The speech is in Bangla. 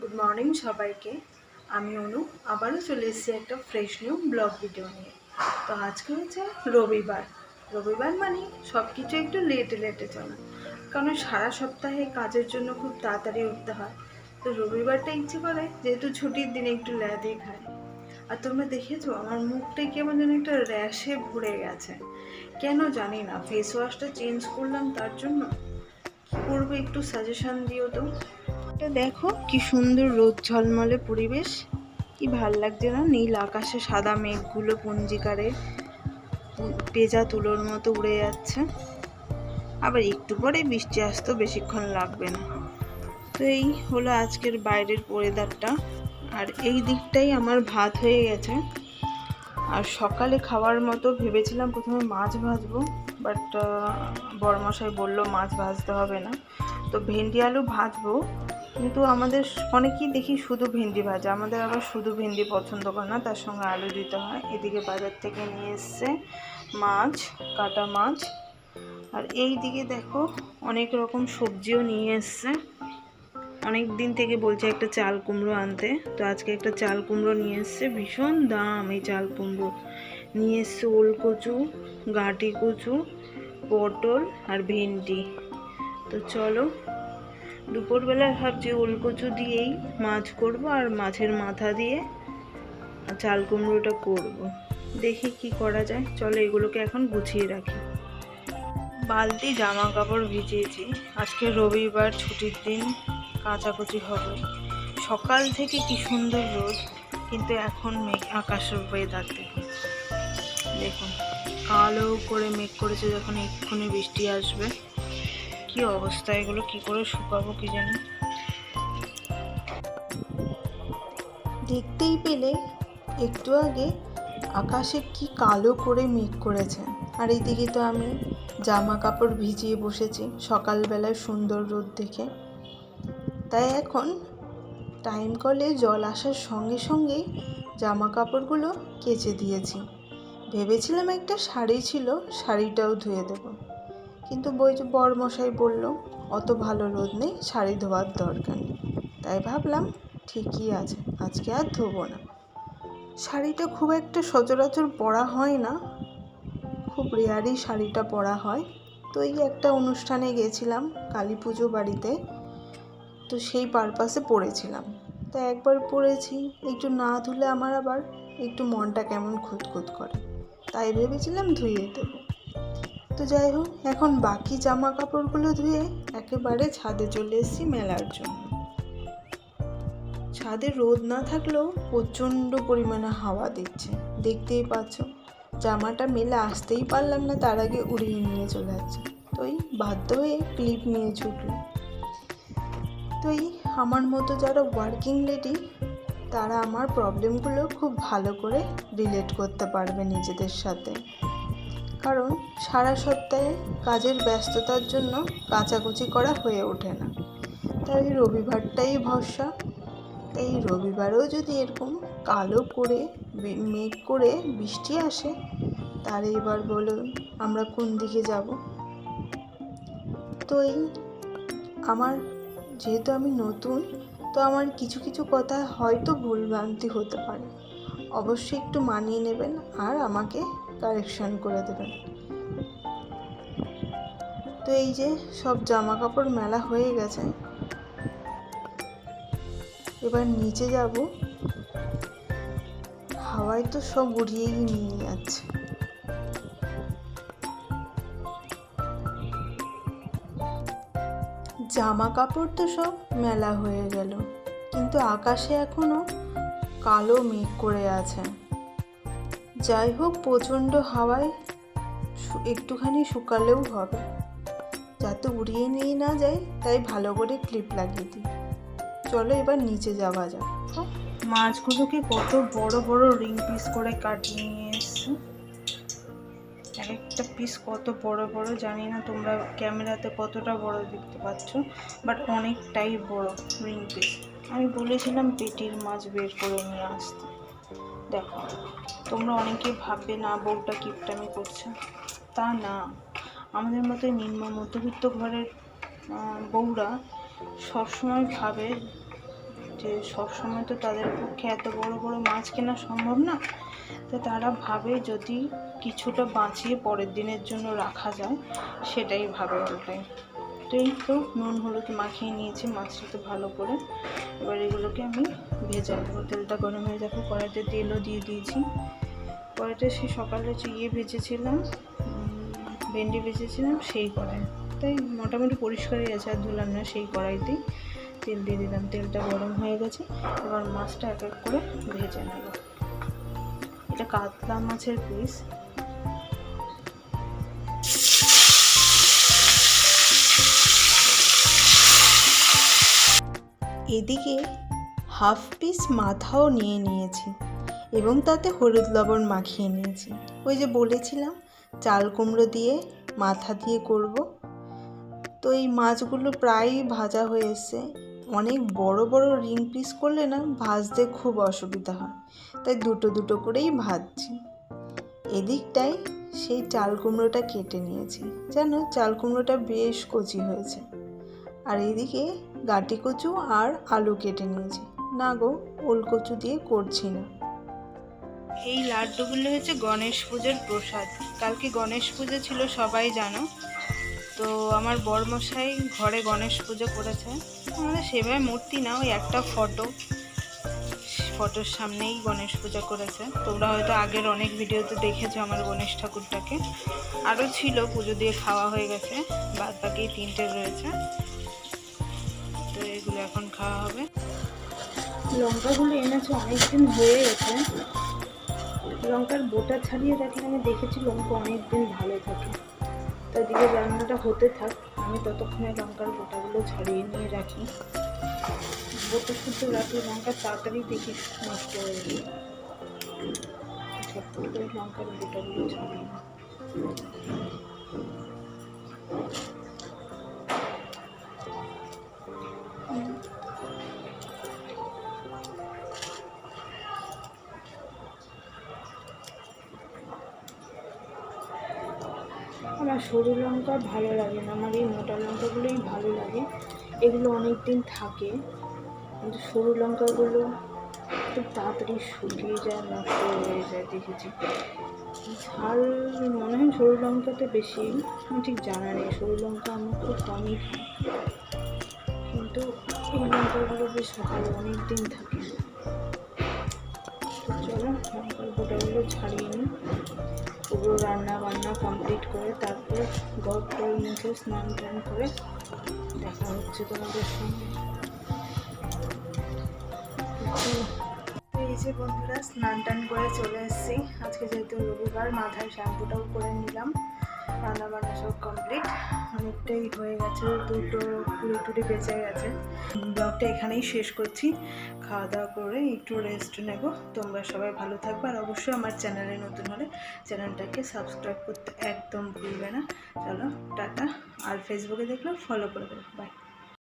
গুড মর্নিং সবাইকে। আমি অনু। আবারও চলে এসেছি একটা ফ্রেশ নিউ ব্লগ ভিডিও নিয়ে। তো আজকে হচ্ছে রবিবার। রবিবার মানে সব কিছু একটু লেটে লেটে চলা। কারণ সারা সপ্তাহে কাজের জন্য খুব তাড়াতাড়ি উঠতে হয়। তো রবিবারটা ইচ্ছে করে যেহেতু ছুটির দিনে একটু ল্যাদে খায় আর তোমরা দেখেছ, আমার মুখটা কেমন যেন একটা র্যাশে ভরে গেছে। কেন জানি না ফেস ওয়াশটা চেঞ্জ করলাম তার জন্য। কি করব একটু সাজেশান দিও তো। এটা দেখো, কি সুন্দর রোদ ঝলমলে পরিবেশ। কি ভালো লাগছে না? নীল আকাশে সাদা মেঘগুলো পঞ্জিকারে পেঁজা তুলোর মতো উড়ে যাচ্ছে। আবার একটু পরে বৃষ্টি আসতেও বেশিক্ষণ লাগবে না। তো এই হলো আজকের বাইরের ওয়েদারটা আর এই দিকটাই আমার ভাত হয়ে গেছে। আর সকালে খাওয়ার মতো ভেবেছিলাম প্রথমে মাছ ভাজবো বাট বড়মশাই বলল মাছ ভাজতে হবে না। তো ভেন্ডি আলু ভাজবো কিন্তু আমাদের অনেকেই দেখি শুধু ভেন্ডি ভাজা। আমাদের আবার শুধু ভেন্ডি পছন্দ করে না, তার সঙ্গে আলু দিতে হয়। এদিকে বাজার থেকে নিয়ে এসছে মাছ, কাটা মাছ। আর এই দিকে দেখো অনেক রকম সবজিও নিয়ে এসছে। অনেক দিন থেকে বলছে একটা চাল কুমড়ো আনতে। তো আজকে একটা চাল কুমড়ো নিয়ে এসছে, ভীষণ দাম এই চাল কুমড়ো। নিয়ে এসছে ওল কচু গাঁটি কচু, পটল আর ভেন্ডি। তো চলো দুপুরবেলা ভাবছি ওলকচু দিয়েই মাছ করব আর মাছের মাথা দিয়ে চাল কুমড়োটা করব। দেখি কি করা যায়। চলো এগুলোকে এখন গুছিয়ে রাখি। বালতি জামা কাপড় ভিজিয়েছি। আজকে রবিবার, ছুটির দিন, কাচাকুচি হবে। সকাল থেকে কি সুন্দর রোদ, কিন্তু এখন মেঘ, আকাশের ওয়েদার দেখুন দেখুন, কালো করে মেঘ করেছে যখন এক্ষুনি বৃষ্টি আসবে। কি অবস্থা? এগুলো কি করে শুকাবো কি জানি? দেখতেই পেলে একটু আগে আকাশে কি কালো করে মেঘ করেছে। আর এইদিকে তো আমি জামা কাপড় ভিজিয়ে বসেছি সকালবেলায় সুন্দর রোদ দেখে। তাই এখন টাইম কলে জল আসার সঙ্গে সঙ্গেই জামা কাপড়গুলো কেচে দিয়েছি। ভেবেছিলাম একটা শাড়ি ছিল, শাড়িটাও ধুয়ে দেবো। কিন্তু বই যে বরমশাই বলল, অত ভালো রোদ নেই, শাড়ি ধোয়ার দরকার নেই। তাই ভাবলাম, ঠিকই আছে, আজকে আর ধোবো না। শাড়িটা খুব একটা সচরাচর পরা হয় না। খুব রেয়ারই শাড়িটা পরা হয়। তো এই একটা অনুষ্ঠানে গেছিলাম, কালী পুজো বাড়িতে। তো সেই পারপাসে পরেছিলাম তা একবার পরেছি একটু না ধুলে আমার আবার একটু মনটা কেমন খুঁতখুত করে। তাই ভেবেছিলাম ধুয়ে দেবো। তো যাই হোক, এখন বাকি জামা কাপড়গুলো ধুয়ে একেবারে ছাদে চলে এসেছি মেলার জন্য। ছাদে রোদ না থাকলেও প্রচণ্ড পরিমাণে হাওয়া দিচ্ছে। দেখতেই পাচ্ছ, জামাটা মেলে আসতেই পারলাম না, তার আগে উড়িয়ে নিয়ে চলে যাচ্ছে তো এই বাধ্য হয়ে ক্লিপ নিয়ে ছুটল তো এই আমার মতো যারা ওয়ার্কিং লেডি তারা আমার প্রবলেমগুলো খুব ভালো করে রিলেট করতে পারবে নিজেদের সাথে। কারণ সারা সপ্তাহে কাজের ব্যস্ততার জন্য কাচাকুচি করা হয়ে ওঠে না। তাই রবিবারটাই ভরসা। তাই রবিবারেও যদি এরকম কালো করে মেঘ করে বৃষ্টি আসে, তাহলে এবার বলুন আমরা কোন দিকে যাব? তো এই আমার, যেহেতু আমি নতুন, তো আমার কিছু কিছু কথা হয়তো ভুলভ্রান্তি হতে পারে। অবশ্যই একটু মানিয়ে নেবেন আর আমাকে কারেকশন করে দেবেন। তো এই যে সব জামা কাপড় মেলা হয়ে গেছে। এবার নিচে যাব। হাওয়ায় তো সব উড়িয়েই নিয়ে যাচ্ছে। জামা কাপড় তো সব মেলা হয়ে গেল। কিন্তু আকাশে এখনও কালো মেঘ করে আছে। যাই হোক, প্রচণ্ড হাওয়ায় একটুখানি শুকালেও হবে। যাতে উড়িয়ে নিয়ে না যায় তাই ভালো করে ক্লিপ লাগিয়ে দিই। চলো এবার নিচে যাওয়া যাক। মাছগুলোকে কত বড় বড় রিং পিস করে কাটিয়ে নিয়ে এসছে। এক একটা পিস কত বড় বড়, জানি না তোমরা ক্যামেরাতে কতটা বড় দেখতে পাচ্ছ বাট অনেকটাই বড় রিং পিস আমি বলেছিলাম পেটির মাছ বের করে নিয়ে আসতে। দেখো। তোমরা অনেকে ভাববে, না, বউটা কিপটামি করছে। তা না। আমাদের মতো নিম্ন মধ্যবিত্ত ঘরের বউরা সবসময় ভাবে যে সবসময় তো তাদের পক্ষে এত বড় বড় মাছ কেনা সম্ভব না। তো তারা ভাবে যদি কিছুটা বাঁচিয়ে পরের দিনের জন্য রাখা যায়, সেটাই ভাবে ওটাই। তো এই তো, নুন, হলুদ মাখিয়ে নিয়েছি মাছটাতে ভালো করে। এবার এগুলোকে আমি ভেজে নেব তেলটা গরম হয়ে যাবে। কড়াইতে তেলও দিয়ে দিয়েছি। কড়াইতে সেই সকালে যে ইয়ে ভেজেছিলাম ভেন্ডি ভেজেছিলাম, সেই কড়াই। তাই মোটামুটি পরিষ্কারই আছে, আর ধুলাম না, সেই কড়াইতেই তেল দিয়ে দিলাম। তেলটা গরম হয়ে গেছে, এবার মাছটা এক এক করে ভেজে নেব। এটা কাতলা মাছের পিস এদিকে হাফ পিস মাথাও নিয়ে নিয়েছি এবং তাতে হলুদ লবণ মাখিয়ে নিয়েছি। ওই যে বলেছিলাম, চাল কুমড়ো দিয়ে মাথা দিয়ে করব। তো এই মাছগুলো প্রায়ই ভাজা হয়ে এসছে। অনেক বড় বড় রিং পিস করলে না ভাজতে খুব অসুবিধা হয়। তাই দুটো দুটো করেই ভাজছি। এদিকটায় সেই চাল কুমড়োটা কেটে নিয়েছি। যেন চাল কুমড়োটা বেশ কচি হয়েছে। আর এদিকে গাটি কচু আর আলু কেটে নিয়েছি। না গো ওল কচু দিয়ে করছি না। এই লাড্ডুগুলো হচ্ছে গণেশ পুজোর প্রসাদ। কালকে গণেশ পুজো ছিল, সবাই জানো। তো আমার বরমশাই ঘরে গণেশ পুজো করেছে। আমাদের সেভাবে মূর্তি না ওই একটা ফটো। ফটোর সামনেই গণেশ পূজা করেছে। তোমরা হয়তো আগের অনেক ভিডিওতে দেখেছ আমার গণেশ ঠাকুরটাকে। আরও ছিল, পুজো দিয়ে খাওয়া হয়ে গেছে। বাদ বাকি তিনটে রয়েছে। তো এগুলো এখন খাওয়া হবে। লঙ্কাগুলো এনেছে, অনেকদিন হয়ে গেছে। লঙ্কার বোটা ছাড়িয়ে রাখলে আমি দেখেছি লঙ্কা অনেক দিন ভালো থাকে। তো এদিকে রান্নাটা হতে থাক, আমি ততক্ষণে লঙ্কার বোটাগুলো ছাড়িয়ে নিয়ে রাখি। বোটা শুদ্ধ রাখলে লঙ্কা তাড়াতাড়ি দেখি নষ্ট হয়ে যায়। লঙ্কার বোটাগুলো ছাড়িয়ে সরু লঙ্কা ভালো লাগে না, আমার এই মোটা লঙ্কাগুলোই ভালো লাগে। এগুলো অনেক দিন থাকে, কিন্তু সরু লঙ্কাগুলো খুব তাড়াতাড়ি শুকিয়ে যায়, নষ্ট হয়ে যায়, দেখেছি। ঝাল মনে হয় সরু লঙ্কাতে বেশি, আমি ঠিক জানা নেই, সরু লঙ্কা আমার খুব কমই খাই কিন্তু এই লঙ্কাগুলো বেশ ভালো অনেক দিন থাকে। চলো লঙ্কার গোটাগুলো ছাড়িয়ে নিই। পুরো রান্না বান্না কমপ্লিট করে তারপর গড় করে মুখে স্নান টান করে দেখা হচ্ছে তোমাদের সঙ্গে। এই যে বন্ধুরা, স্নান টান করে চলে এসেছি। আজকে যেহেতু রবিবার, মাথায় শ্যাম্পুটাও করে নিলাম। রান্না বান্না সব কমপ্লিট অনেকটাই হয়ে গেছে, দুটো কুড়ি টুড়ি বেঁচে গেছে। ব্লগটা এখানেই শেষ করছি। খাওয়া দাওয়া করে একটু রেস্ট নেব। তোমরা সবাই ভালো থাকবে। আর অবশ্যই আমার চ্যানেলে নতুন হলে চ্যানেলটাকে সাবস্ক্রাইব করতে একদম ভুলবে না। চলো, টাটা। আর ফেসবুকে দেখলাম ফলো করে দেবে। বাই